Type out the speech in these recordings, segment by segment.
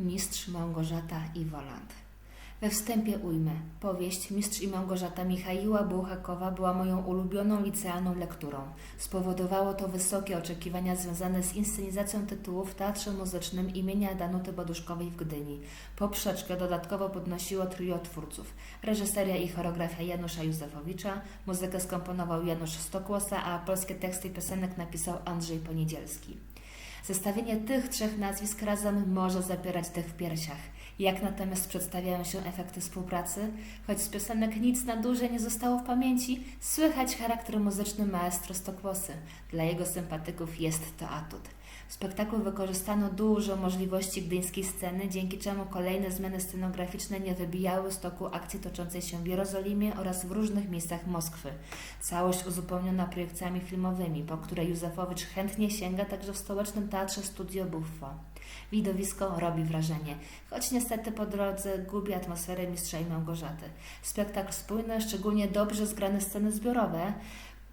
Mistrz Małgorzata i Woland. We wstępie ujmę. Powieść Mistrz i Małgorzata Michaiła Bułhakowa była moją ulubioną licealną lekturą. Spowodowało to wysokie oczekiwania związane z inscenizacją tytułu w Teatrze Muzycznym imienia Danuty Boduszkowej w Gdyni. Poprzeczkę dodatkowo podnosiło trio twórców. Reżyseria i choreografia Janusza Józefowicza, muzykę skomponował Janusz Stokłosa, a polskie teksty i piosenek napisał Andrzej Poniedzielski. Zestawienie tych trzech nazwisk razem może zapierać dech w piersiach. Jak natomiast przedstawiają się efekty współpracy? Choć z piosenek nic na dłużej nie zostało w pamięci, słychać charakter muzyczny maestro Stokłosy. Dla jego sympatyków jest to atut. W spektaklu wykorzystano dużo możliwości gdyńskiej sceny, dzięki czemu kolejne zmiany scenograficzne nie wybijały z toku akcji toczącej się w Jerozolimie oraz w różnych miejscach Moskwy. Całość uzupełniona projekcjami filmowymi, po które Józefowicz chętnie sięga także w stołecznym teatrze Studio Buffo. Widowisko robi wrażenie, choć niestety po drodze gubi atmosferę Mistrza i Małgorzaty. Spektakl spójny, szczególnie dobrze zgrane sceny zbiorowe,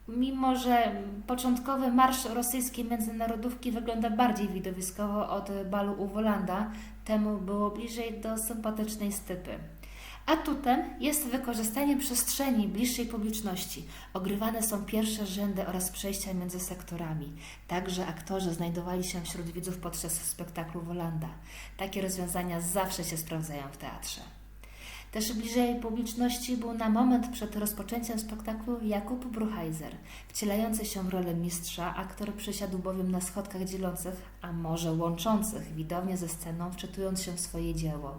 mimo że początkowy marsz rosyjskiej międzynarodówki wygląda bardziej widowiskowo od balu u Wolanda, temu było bliżej do sympatycznej stypy. Atutem jest wykorzystanie przestrzeni bliższej publiczności. Ogrywane są pierwsze rzędy oraz przejścia między sektorami. Także aktorzy znajdowali się wśród widzów podczas spektaklu Wolanda. Takie rozwiązania zawsze się sprawdzają w teatrze. Też bliżej publiczności był na moment przed rozpoczęciem spektaklu Jakub Bruchheiser, wcielający się w rolę mistrza. Aktor przysiadł bowiem na schodkach dzielących, a może łączących widownię ze sceną, wczytując się w swoje dzieło.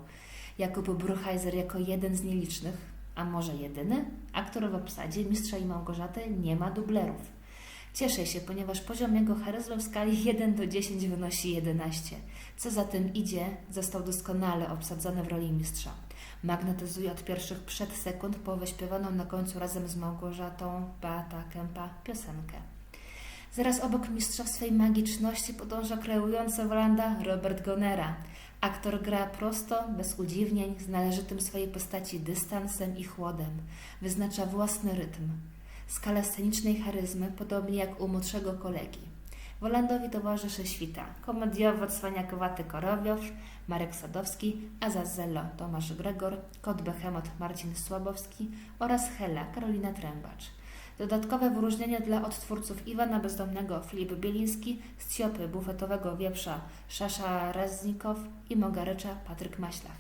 Jakub Bruchheiser jako jeden z nielicznych, a może jedyny, aktor w obsadzie Mistrza i Małgorzaty nie ma dublerów. Cieszę się, ponieważ poziom jego charyzmy w skali 1 do 10 wynosi 11. Co za tym idzie, został doskonale obsadzony w roli mistrza. Magnetyzuje od pierwszych przedsekund po wyśpiewaną na końcu razem z Małgorzatą Beata Kępa piosenkę. Zaraz obok mistrza w swej magiczności podąża kreujący Wolanda Robert Gonera. Aktor gra prosto, bez udziwnień, z należytym swojej postaci dystansem i chłodem. Wyznacza własny rytm. Skalę scenicznej charyzmy, podobnie jak u młodszego kolegi. Wolandowi towarzyszy świta. Komediowo cwaniakowaty Korowiow, Marek Sadowski, Azazello Tomasz Gregor, Kot Behemoth Marcin Słabowski oraz Hela Karolina Trębacz. Dodatkowe wyróżnienie dla odtwórców Iwana Bezdomnego Filip Bieliński, Scjopy Bufetowego Wieprza Szasza Reznikow i Mogarycza Patryk Maślach.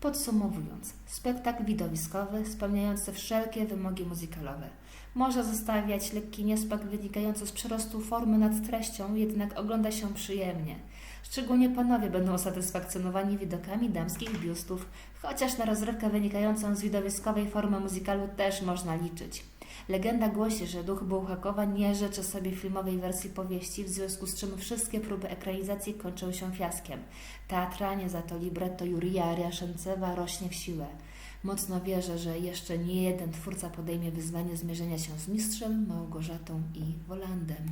Podsumowując, spektakl widowiskowy spełniający wszelkie wymogi muzykalowe. Może zostawiać lekki niesmak wynikający z przyrostu formy nad treścią, jednak ogląda się przyjemnie. Szczególnie panowie będą usatysfakcjonowani widokami damskich biustów, chociaż na rozrywkę wynikającą z widowiskowej formy muzykalu też można liczyć. Legenda głosi, że duch Bułhakowa nie życzy sobie filmowej wersji powieści, w związku z czym wszystkie próby ekranizacji kończą się fiaskiem. Teatralnie za to libretto Jurija Ryaszyncewa rośnie w siłę. Mocno wierzę, że jeszcze nie jeden twórca podejmie wyzwanie zmierzenia się z mistrzem, Małgorzatą i Wolandem.